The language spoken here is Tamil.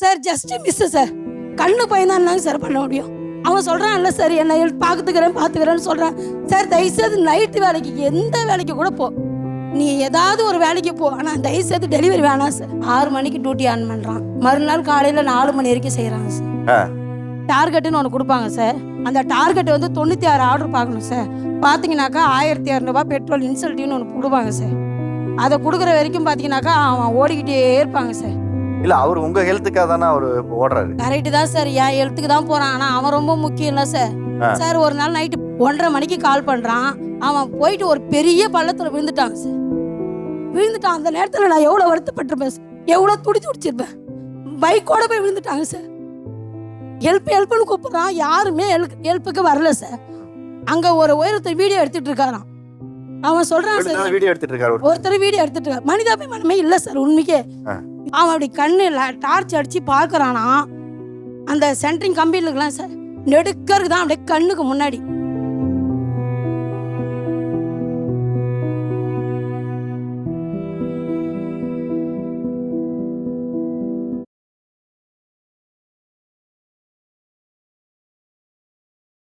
சார் ஜஸ்ட் மிஸ் சார் கண்ணு பையன் தான் சார் பண்ண முடியும். அவன் சொல்றான் இல்ல சார் என்ன பார்த்துக்கிறேன் பார்த்துக்கிறேன்னு சொல்றான். சார் தயவுசெய்து நைட்டு வேலைக்கு எந்த வேலைக்கு கூட போ. நீ ஏதாவது ஒரு வேலைக்கு போ. ஆனால் தயவுசெய்து டெலிவரி வேணாம் சார் ஆறு மணிக்கு டியூட்டி ஆன் பண்ணுறான் மறுநாள் காலையில் நாலு மணி வரைக்கும் செய்கிறாங்க சார். டார்கெட்டுன்னு ஒன்று கொடுப்பாங்க சார் அந்த டார்கெட் வந்து தொண்ணூற்றி ஆறு ஆர்டர் பார்க்கணும் சார் பார்த்தீங்கன்னாக்கா ஆயிரத்தி இரநூறுபா பெட்ரோல் இன்சல்ட்டின்னு ஒன்று கொடுப்பாங்க சார் அதை கொடுக்குற வரைக்கும் பார்த்தீங்கன்னாக்கா அவன் ஓடிக்கிட்டே இருப்பாங்க சார் இல்ல அவர் உங்க ஹெல்த்துக்காக தானே அவர் ஓடுறாரு? கரெக்டு தான் சார் என் ஹெல்த்துக்கு தான் போகிறான் ஆனால் அவன் ரொம்ப முக்கியம் இல்லை சார். சார் ஒரு நாள் நைட்டு ஒன்றரை மணிக்கு கால் பண்ணுறான் அவன் போயிட்டு ஒரு பெரிய பள்ளத்தில் விழுந்துட்டான் சார் விழுந்துட்டான். அந்த நேரத்தில் நான் எவ்வளோ வருத்தப்பட்டிருப்பேன் சார் எவ்வளோ துடி துடிச்சிருப்பேன். பைக்கோட போய் விழுந்துட்டாங்க சார் ஹெல்ப் ஹெல்ப்னு கூப்பிட்றான். யாருமே ஹெல்ப் ஹெல்ப்புக்கு வரல சார் அங்கே ஒரு உயரத்தை வீடியோ எடுத்துட்டு இருக்காராம். அவன் சொல்கிறான் சார் வீடியோ எடுத்துட்டு இருக்காரு ஒரு ஒருத்தர் வீடியோ எடுத்துட்டு இருக்காரு. மனிதாபிமானமே இல்லை சார் உண்மைக்கே. அவன் அப்படி கண்ணு டார்ச் அடித்து பார்க்குறானா? அந்த சென்ட்ரிங் கம்பியில இருக்கலாம் சார் நெடுக்கருக்கு தான் அப்படியே கண்ணுக்கு முன்னாடி.